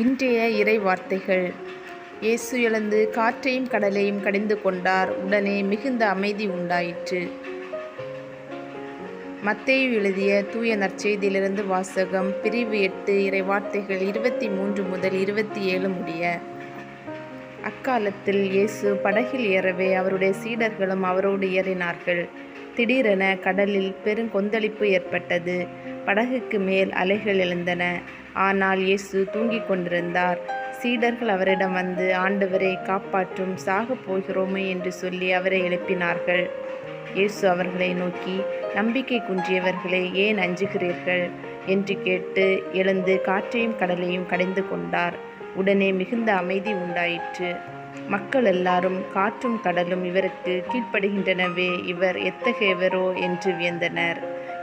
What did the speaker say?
இன்றைய இறை வார்த்தைகள் இயேசு எழுந்து காற்றையும் கடலையும் கடிந்து கொண்டார். உடனே மிகுந்த அமைதி உண்டாயிற்று. மத்தேயு எழுதிய தூய நற்செய்தியிலிருந்து வாசகம் பிரிவு எட்டு இறை வார்த்தைகள் இருபத்தி மூன்று முதல் இருபத்தி ஏழு முடிய. அக்காலத்தில் இயேசு படகில் ஏறவே அவருடைய சீடர்களும் அவரோடு ஏறினார்கள். திடீரென கடலில் பெருங்கொந்தளிப்பு ஏற்பட்டது. படகுக்கு மேல் அலைகள் எழுந்தன. ஆனால் இயேசு தூங்கிக் கொண்டிருந்தார். சீடர்கள் அவரிடம் வந்து ஆண்டவரை காப்பாற்றும் சாகப் போகிறோமே என்று சொல்லி அவரை எழுப்பினார்கள். இயேசு அவர்களை நோக்கி நம்பிக்கை குன்றியவர்களே ஏன் அஞ்சுகிறீர்கள்? என்று கேட்டு எழுந்து காற்றையும் கடலையும் கடைந்து கொண்டார். உடனே மிகுந்த அமைதி உண்டாயிற்று. மக்கள் எல்லாரும் காற்றும் கடலும் இவருக்கு கீழ்ப்படுகின்றனவே இவர் எத்தகையவரோ என்று வியந்தனர்.